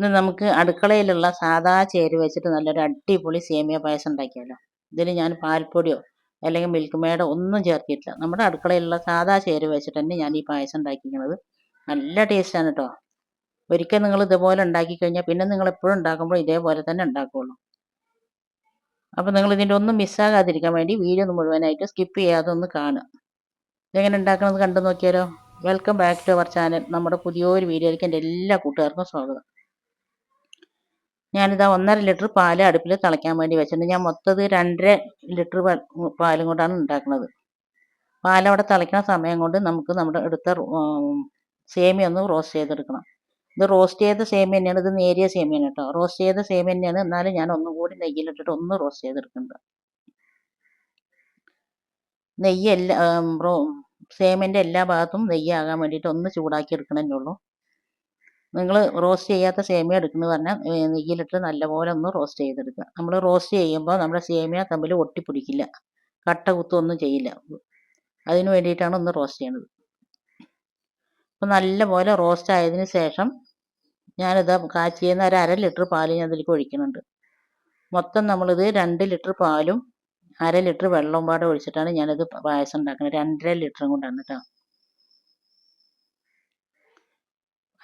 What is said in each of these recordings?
ഇന്ന് നമുക്ക് അടുക്കളയിലുള്ള സാധാ ചേര് വെച്ചിട്ട് നല്ലൊരു അടിപൊളി സേമിയ പായസം ഉണ്ടാക്കിയാലോ. ഇതിൽ ഞാൻ പാൽപ്പൊടിയോ അല്ലെങ്കിൽ മിൽക്ക് മേഡോ ഒന്നും ചേർത്തിട്ടില്ല. നമ്മുടെ അടുക്കളയിലുള്ള സാധാ ചേര് വെച്ചിട്ട് തന്നെ ഞാൻ ഈ പായസം ഉണ്ടാക്കിയിരിക്കുന്നത്. നല്ല ടേസ്റ്റാണ് കേട്ടോ ഒരിക്കൽ നിങ്ങൾ ഇതുപോലെ ഉണ്ടാക്കി കഴിഞ്ഞാൽ പിന്നെ നിങ്ങൾ എപ്പോഴും ഉണ്ടാക്കുമ്പോൾ ഇതേപോലെ തന്നെ ഉണ്ടാക്കുകയുള്ളൂ അപ്പോൾ നിങ്ങൾ ഇതിന്റെ ഒന്നും മിസ്സാകാതിരിക്കാൻ വേണ്ടി വീഡിയോ ഒന്ന് മുഴുവനായിട്ട് സ്കിപ്പ് ചെയ്യാതെ ഒന്ന് കാണുക. ഇതെങ്ങനെ ഉണ്ടാക്കണമെന്ന് കണ്ടു നോക്കിയാലോ? Welcome back to our channel നമ്മുടെ പുതിയൊരു വീഡിയോയിലേക്ക് എന്റെ എല്ലാ കൂട്ടുകാർക്കും സ്വാഗതം. ഞാനിതാ ഒന്നര ലിറ്റർ പാൽ അടുപ്പിൽ തിളയ്ക്കാൻ വേണ്ടി വെച്ചിട്ടുണ്ട്. ഞാൻ മൊത്തത് രണ്ടര ലിറ്റർ പാലും കൊണ്ടാണ് ഉണ്ടാക്കുന്നത്. പാലവിടെ തിളയ്ക്കുന്ന സമയം കൊണ്ട് നമുക്ക് നമ്മുടെ എടുത്ത സേമിയ ഒന്ന് റോസ്റ്റ് ചെയ്തെടുക്കണം. ഇത് റോസ്റ്റ് ചെയ്ത സേമിയ തന്നെയാണ്. ഇത് നേരിയ സേമിയാണ് കേട്ടോ. റോസ്റ്റ് ചെയ്ത സേമിയ തന്നെയാണ്. എന്നാലും ഞാൻ ഒന്നും കൂടി നെയ്യിലിട്ടിട്ട് ഒന്ന് റോസ്റ്റ് ചെയ്തെടുക്കുന്നുണ്ട്. നെയ്യ് എല്ലാ സേമിയന്റെ എല്ലാ ഭാഗത്തും നെയ്യാകാൻ വേണ്ടിയിട്ട് ഒന്ന് ചൂടാക്കി എടുക്കണമെന്നേ ഉള്ളൂ. നിങ്ങൾ റോസ്റ്റ് ചെയ്യാത്ത സേമിയ എടുക്കുന്നത് പറഞ്ഞാൽ നെയ്യിലിട്ട് നല്ലപോലെ ഒന്ന് റോസ്റ്റ് ചെയ്തെടുക്കുക. നമ്മൾ റോസ്റ്റ് ചെയ്യുമ്പോൾ നമ്മുടെ സേമിയ തമ്മിൽ ഒട്ടിപ്പിടിക്കില്ല. കട്ട കുത്തൊന്നും ചെയ്യില്ല. അതിന് വേണ്ടിയിട്ടാണ് ഒന്ന് റോസ്റ്റ് ചെയ്യണത് അപ്പോൾ നല്ലപോലെ റോസ്റ്റ് ആയതിന് ശേഷം ഞാനിത് കാച്ചിയെന്ന് ഒരു അര ലിറ്റർ പാൽ ഞാൻ അതിലേക്ക് ഒഴിക്കുന്നുണ്ട്. മൊത്തം നമ്മളിത് രണ്ട് ലിറ്റർ പാലും അര ലിറ്റർ വെള്ളവും പാടെ ഒഴിച്ചിട്ടാണ് ഞാനിത് പായസം ഉണ്ടാക്കുന്നത്. രണ്ടര ലിറ്ററും കൊണ്ടാണ് കേട്ടോ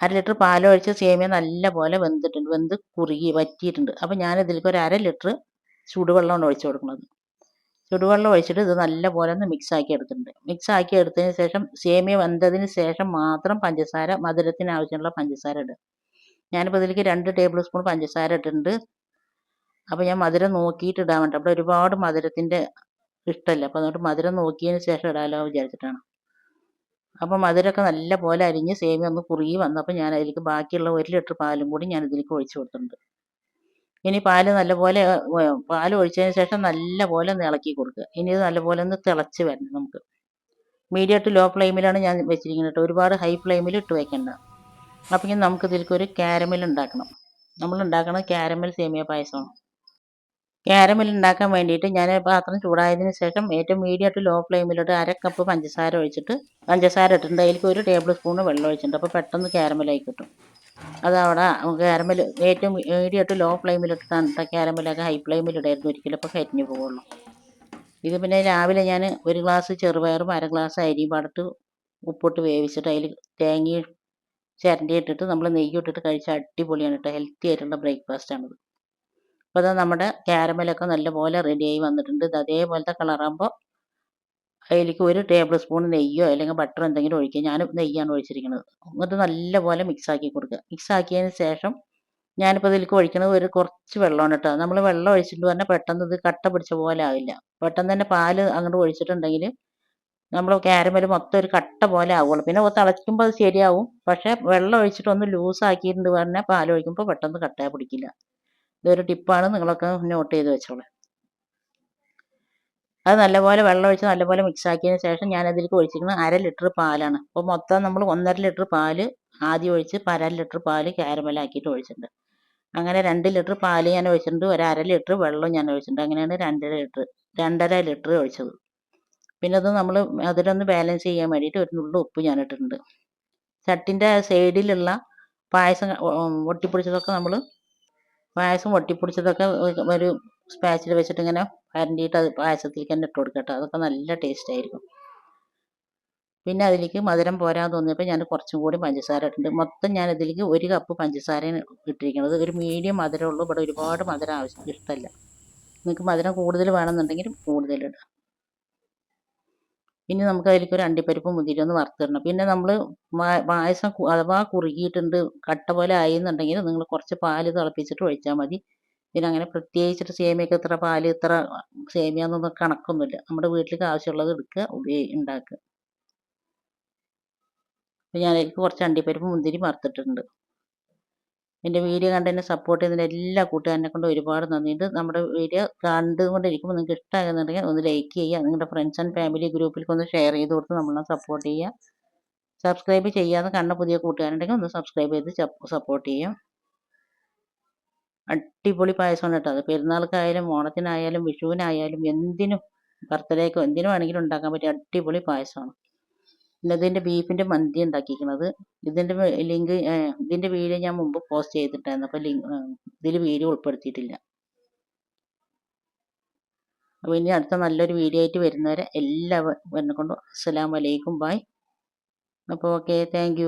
അര ലിറ്റർ പാലൊഴിച്ച് സേമിയ നല്ലപോലെ വെന്തിട്ടുണ്ട്. വെന്ത് കുറുകി വറ്റിയിട്ടുണ്ട്. അപ്പോൾ ഞാൻ ഇതിലേക്ക് ഒരു അര ലിറ്റർ ചൂടുവെള്ളമാണ് ഒഴിച്ചു കൊടുക്കുന്നത്. ചുടുവെള്ളം ഒഴിച്ചിട്ട് ഇത് നല്ലപോലെ ഒന്ന് മിക്സ് ആക്കി എടുത്തിട്ടുണ്ട്. മിക്സ് ആക്കി എടുത്തതിന് ശേഷം സേമിയ വെന്തതിന് ശേഷം മാത്രം പഞ്ചസാര മധുരത്തിന് ആവശ്യമുള്ള പഞ്ചസാര ഇടുക. ഞാനിപ്പോൾ ഇതിലേക്ക് രണ്ട് ടേബിൾ സ്പൂൺ പഞ്ചസാര ഇട്ടിട്ടുണ്ട്. അപ്പോൾ ഞാൻ മധുരം നോക്കിയിട്ട് ഇടാൻ വേണ്ടി. അവിടെ ഒരുപാട് മധുരത്തിന്റെ ഇഷ്ടമല്ല. അപ്പോൾ അതുകൊണ്ട് മധുരം നോക്കിയതിന് ശേഷം ഇടാമല്ലോ വിചാരിച്ചിട്ടാണ്. അപ്പോൾ മധുരമൊക്കെ നല്ല പോലെ അരിഞ്ഞ് സേമിയ ഒന്ന് കുറുകി വന്നപ്പോൾ ഞാൻ അതിലേക്ക് ബാക്കിയുള്ള ഒരു ലിറ്റർ പാലും കൂടി ഞാൻ ഇതിലേക്ക് ഒഴിച്ചു കൊടുത്തിട്ടുണ്ട്. ഇനി പാൽ നല്ലപോലെ പാൽ ഒഴിച്ചതിന് ശേഷം നല്ലപോലെ ഒന്ന് ഇളക്കി കൊടുക്കുക. ഇനി ഇത് നല്ലപോലെ ഒന്ന് തിളച്ച് വരണം നമുക്ക്. മീഡിയം ടു ലോ ഫ്ലെയിമിലാണ് ഞാൻ വെച്ചിരിക്കുന്നത് കേട്ടോ. ഒരുപാട് ഹൈ ഫ്ലെയിമിൽ ഇട്ട് വയ്ക്കേണ്ട അപ്പം ഇനി നമുക്ക് ഇതിലേക്ക് ഒരു ക്യാരമൽ ഉണ്ടാക്കണം. നമ്മൾ ഉണ്ടാക്കുന്നത് ക്യാരമൽ സേമിയ പായസമാണ്. ക്യാരമൽ ഉണ്ടാക്കാൻ വേണ്ടിയിട്ട് ഞാൻ പാത്രം ചൂടായതിന് ശേഷം ഏറ്റവും മീഡിയം ടു ലോ ഫ്ലെയിമിലോട്ട് അര കപ്പ് പഞ്ചസാര ഒഴിച്ചിട്ട് പഞ്ചസാര ഇട്ടിട്ടുണ്ട്. അതിലേക്ക് ഒരു ടേബിൾ സ്പൂൺ വെള്ളം ഒഴിച്ചിട്ടുണ്ട്. അപ്പോൾ പെട്ടെന്ന് ക്യാരമലായി കിട്ടും. അതവിടെ ക്യാരമൽ ഏറ്റവും മീഡിയം ടു ലോ ഫ്ലെയിമിലിട്ട് തണുത്ത ക്യാരമലൊക്കെ ഹൈ ഫ്ലെയിമിലിടായിരുന്നു ഒരിക്കലും. അപ്പോൾ കരിഞ്ഞു പോകുള്ളൂ. ഇത് പിന്നെ രാവിലെ ഞാൻ ഒരു ഗ്ലാസ് ചെറുപയറും അര ഗ്ലാസ് അരിയും പാടിട്ട് ഉപ്പിട്ട് വേവിച്ചിട്ട് അതിൽ തേങ്ങയും ചിരണ്ടി ഇട്ടിട്ട് നമ്മൾ നെയ്യ് ഇട്ടിട്ട് കഴിച്ചാൽ അടിപൊളിയാണ് കേട്ടോ. ഹെൽത്തി ആയിട്ടുള്ള ബ്രേക്ക്ഫാസ്റ്റാണിത് അപ്പോൾ ഇത് നമ്മുടെ ക്യാരമലൊക്കെ നല്ലപോലെ റെഡിയായി വന്നിട്ടുണ്ട്. ഇത് അതേപോലത്തെ കളറാകുമ്പോൾ അതിലേക്ക് ഒരു ടേബിൾ സ്പൂൺ നെയ്യോ അല്ലെങ്കിൽ ബട്ടർ എന്തെങ്കിലും ഒഴിക്കുക. ഞാൻ നെയ്യാണ് ഒഴിച്ചിരിക്കുന്നത്. എന്നിട്ട് നല്ലപോലെ മിക്സ് ആക്കി കൊടുക്കുക. മിക്സ് ആക്കിയതിന് ശേഷം ഞാനിപ്പോൾ ഇതിലേക്ക് ഒഴിക്കുന്നത് ഒരു കുറച്ച് വെള്ളമാണ് കേട്ടോ. നമ്മൾ വെള്ളം ഒഴിച്ചിട്ട് പറഞ്ഞാൽ പെട്ടെന്ന് ഇത് കട്ട പിടിച്ച പോലെ ആവില്ല. പെട്ടെന്ന് തന്നെ പാൽ അങ്ങോട്ട് ഒഴിച്ചിട്ടുണ്ടെങ്കിൽ നമ്മൾ ക്യാരമൽ മൊത്തം ഒരു കട്ട പോലെ ആവുള്ളൂ. പിന്നെ തിളയ്ക്കുമ്പോൾ അത് ശരിയാവും. പക്ഷേ വെള്ളം ഒഴിച്ചിട്ട് ഒന്ന് ലൂസ് ആക്കിയിട്ടുണ്ട് പറഞ്ഞാൽ പാൽ ഒഴിക്കുമ്പോൾ പെട്ടെന്ന് കട്ടയാ പിടിക്കില്ല. ഇതൊരു ടിപ്പാണ്. നിങ്ങളൊക്കെ നോട്ട് ചെയ്ത് വെച്ചോളൂ. അത് നല്ലപോലെ വെള്ളം ഒഴിച്ച് നല്ലപോലെ മിക്സ് ആക്കിയതിന് ശേഷം ഞാൻ അതിലേക്ക് ഒഴിച്ചിരിക്കുന്നത് അര ലിറ്റർ പാലാണ്. അപ്പോൾ മൊത്തം നമ്മൾ ഒന്നര ലിറ്റർ പാൽ ആദ്യം ഒഴിച്ച് അര ലിറ്റർ പാൽ ക്യാരമലാക്കിയിട്ട് ഒഴിച്ചിട്ടുണ്ട്. അങ്ങനെ രണ്ട് ലിറ്റർ പാൽ ഞാൻ ഒഴിച്ചിട്ടുണ്ട്. ഒരു അര ലിറ്റർ വെള്ളം ഞാൻ ഒഴിച്ചിട്ടുണ്ട്. അങ്ങനെയാണ് രണ്ടര ലിറ്റർ രണ്ടര ലിറ്റർ ഒഴിച്ചത്. പിന്നെ അത് നമ്മൾ അതിലൊന്ന് ബാലൻസ് ചെയ്യാൻ വേണ്ടിയിട്ട് ഒരു നുള്ളു ഉപ്പ് ഞാൻ ഇട്ടിട്ടുണ്ട്. ചട്ടിന്റെ സൈഡിലുള്ള പായസം ഒട്ടിപ്പിടിച്ചതൊക്കെ നമ്മൾ പായസം ഒട്ടിപ്പിടിച്ചതൊക്കെ ഒരു സ്പാച്ചിൽ വെച്ചിട്ട് ഇങ്ങനെ പരണ്ടിയിട്ട് അത് പായസത്തിലേക്ക് തന്നെ ഇട്ട് കൊടുക്കട്ടോ. അതൊക്കെ നല്ല ടേസ്റ്റ് ആയിരിക്കും. പിന്നെ അതിലേക്ക് മധുരം പോരാൻ തോന്നിയപ്പോൾ ഞാൻ കുറച്ചും കൂടി പഞ്ചസാര ഇട്ടിട്ടുണ്ട്. മൊത്തം ഞാൻ ഇതിലേക്ക് ഒരു കപ്പ് പഞ്ചസാരയാണ് ഇട്ടിരിക്കുന്നത്. ഒരു മീഡിയം മധുരമുള്ളൂ. ഇവിടെ ഒരുപാട് മധുരം ആവശ്യം ഇഷ്ടമല്ല നിങ്ങൾക്ക് മധുരം കൂടുതൽ വേണമെന്നുണ്ടെങ്കിൽ കൂടുതലിടുക പിന്നെ നമുക്ക് അതിലേക്ക് ഒരു അണ്ടിപ്പരിപ്പ് മുതിരി ഒന്ന് വറുത്തിടണം. പിന്നെ നമ്മൾ പായസം അഥവാ കുറുകിയിട്ടുണ്ട് കട്ട പോലെ ആയി എന്നുണ്ടെങ്കിൽ നിങ്ങൾ കുറച്ച് പാൽ തിളപ്പിച്ചിട്ട് ഒഴിച്ചാൽ മതി. പിന്നെ അങ്ങനെ പ്രത്യേകിച്ചിട്ട് സേമിയക്ക് ഇത്ര പാൽ ഇത്ര സേമിയ എന്നൊന്നും കണക്കൊന്നുമില്ല. നമ്മുടെ വീട്ടിലേക്ക് ആവശ്യമുള്ളത് എടുക്കുക ഉപയോഗി ഉണ്ടാക്കുക. അപ്പം ഞാനതിലേക്ക് കുറച്ച് അണ്ടിപ്പരിപ്പ് മുന്തിരി വറുത്തിട്ടുണ്ട്. എന്റെ വീഡിയോ കണ്ട് എന്നെ സപ്പോർട്ട് ചെയ്യുന്ന എല്ലാ കൂട്ടുകാരനെ കൊണ്ട് ഒരുപാട് നന്ദിയുണ്ട്. നമ്മുടെ വീഡിയോ കണ്ടുകൊണ്ടിരിക്കുമ്പോൾ നിങ്ങൾക്ക് ഇഷ്ടമാകുന്നുണ്ടെങ്കിൽ ഒന്ന് ലൈക്ക് ചെയ്യുക നിങ്ങളുടെ ഫ്രണ്ട്സ് ആൻഡ് ഫാമിലി ഗ്രൂപ്പിലേക്ക് ഒന്ന് ഷെയർ ചെയ്ത് കൊടുത്ത് നമ്മളെ സപ്പോർട്ട് ചെയ്യുക. സബ്സ്ക്രൈബ് ചെയ്യാതെ കണ്ട പുതിയ കൂട്ടുകാരുണ്ടെങ്കിൽ ഒന്ന് സബ്സ്ക്രൈബ് ചെയ്ത് സപ്പോർട്ട് ചെയ്യാം അടിപൊളി പായസമാണ് കേട്ടോ അത്. പെരുന്നാൾക്കായാലും ഓണത്തിനായാലും വിഷുവിനായാലും എന്തിനും ബർത്ത്ഡേക്കോ എന്തിനും ആണെങ്കിലും ഉണ്ടാക്കാൻ പറ്റിയ അടിപൊളി പായസമാണ്. പിന്നെ ഇതിന്റെ ബീഫിന്റെ മന്തി ഉണ്ടാക്കിയിരിക്കുന്നത്. ഇതിന്റെ ലിങ്ക് ഇതിന്റെ വീഡിയോ ഞാൻ മുമ്പ് പോസ്റ്റ് ചെയ്തിട്ടായിരുന്നു അപ്പോൾ ലിങ്ക് ഇതിൽ വീഡിയോ ഉൾപ്പെടുത്തിയിട്ടില്ല. അപ്പോൾ ഇനി അടുത്ത നല്ലൊരു വീഡിയോ ആയിട്ട് വരുന്നവരെ എല്ലാവരും അസ്സലാമു അലൈക്കും. ബായ് അപ്പോൾ ഓക്കെ താങ്ക്